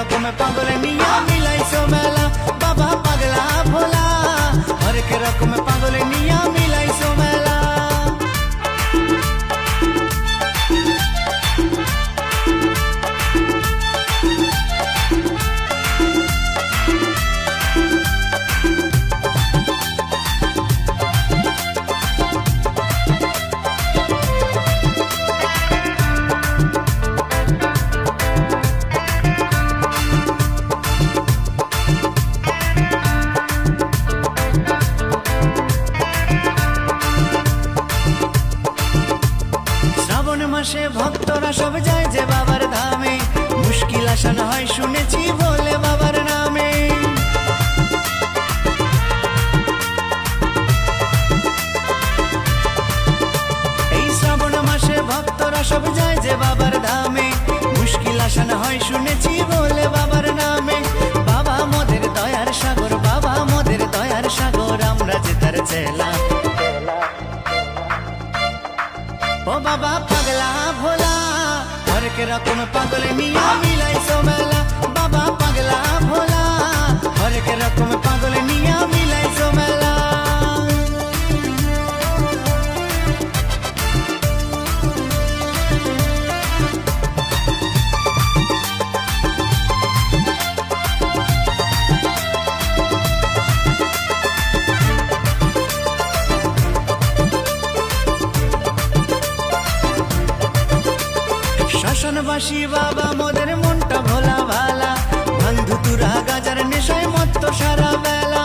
রকম পাগল নিয়া মিলাইছো মেলা হয় শুনেছি বলে বাবার নামে। এই শ্রাবণ মাসে ভক্তরা সব যায় যে বাবার ধামে। মুশকিল আসান হয় শুনেছি বলে বাবার নামে। বাবা মোদের দয়ার সাগর, বাবা মোদের দয়ার সাগর, আমরা যে তার চেলা। ও বাবা পাগলা ভোলা হরেক রকম পাগল মিয়া মিলাইছো মেলা বাবা পাগলা ভোলা। শ্মশানবাসী বাবা মোদের মনটা ভোলা ভালা। বন্ধু তুরা গাজার নেশায় মত্ত সারা বেলা।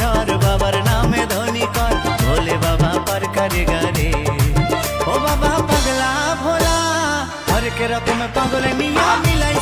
ঝড়, বাবার নামে ধনী কর। ভোলে বাবা পার করে গারে ও বাবা পাগলা ভোলা, হরেক রকম পাগল নিয়া মিলাই